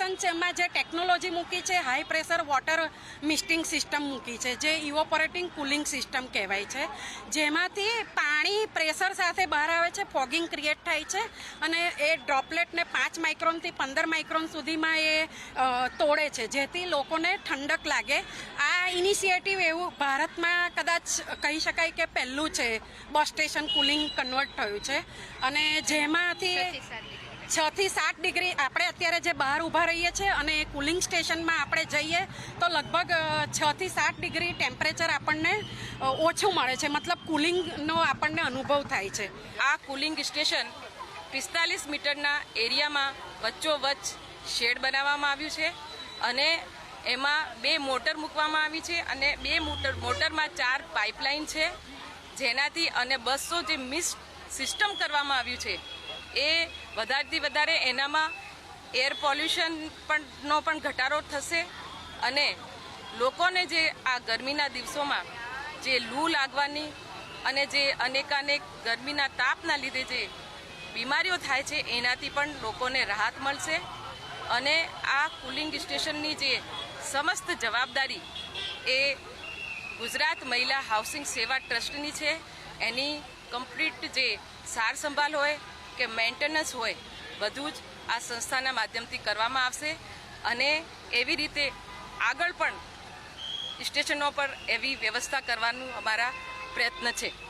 સ્ટેશનમાં જે ટેકનોલોજી મૂકી છે high pressure water misting system મૂકી છે, જે ઇવોપરેટિંગ કુલિંગ સિસ્ટમ કહેવાય છે. જેમાંથી પાણી પ્રેશર સાથે બહાર આવે છે ફોગિંગ ક્રિએટ થાય છે અને એ ડ્રોપલેટને પાંચ માઇક્રોનથી પંદર માઇક્રોન સુધીમાં એ તોડે છે. જેથી લોકોને ઠંડક લાગે. આ ઇનિશિયેટિવ એવું ભારતમાં કદાચ કહી શકાય કે પહેલું છે. બસ સ્ટેશન કુલિંગ કન્વર્ટ થયું છે. અને જેમાંથી છ થી સાત ડિગ્રી આપણે અત્યારે જે બહાર ઊભા રહીએ છીએ અને કુલિંગ સ્ટેશનમાં આપણે જઈએ તો લગભગ છ થી સાત ડિગ્રી ટેમ્પરેચર આપણને ઓછું મળે છે. મતલબ કુલિંગનો આપણને અનુભવ થાય છે. આ કુલિંગ સ્ટેશન પિસ્તાલીસ મીટરના એરિયામાં વચ્ચોવચ્ચ શેડ બનાવવામાં આવ્યું છે અને એમાં બે મોટર મૂકવામાં આવી છે અને બે મોટર, મોટરમાં ચાર પાઇપલાઇન છે જેનાથી અને બસો જે મિસ સિસ્ટમ કરવામાં આવ્યું છે એ વધારેથી વધારે એનામાં એર પોલ્યુશન પણનો પણ ઘટાડો થશે અને લોકોને જે આ ગરમીના દિવસોમાં જે લૂ લાગવાની અને જે અનેકાનેક ગરમીના તાપના લીધે જે બીમારીઓ થાય છે, એનાથી પણ લોકોને રાહત મળશે અને આ કુલિંગ સ્ટેશનની જે સમસ્ત જવાબદારી એ ગુજરાત મહિલા હાઉસિંગ સેવા ટ્રસ્ટની છે. એની કમ્પ્લીટ જે સાર સંભાળ હોય કે મેન્ટેનન્સ હોય, બધું જ આ સંસ્થાના માધ્યમથી કરવામાં આવશે અને એવી રીતે આગળ પણ સ્ટેશનો પર એવી વ્યવસ્થા કરવાનું અમારા પ્રયત્ન છે.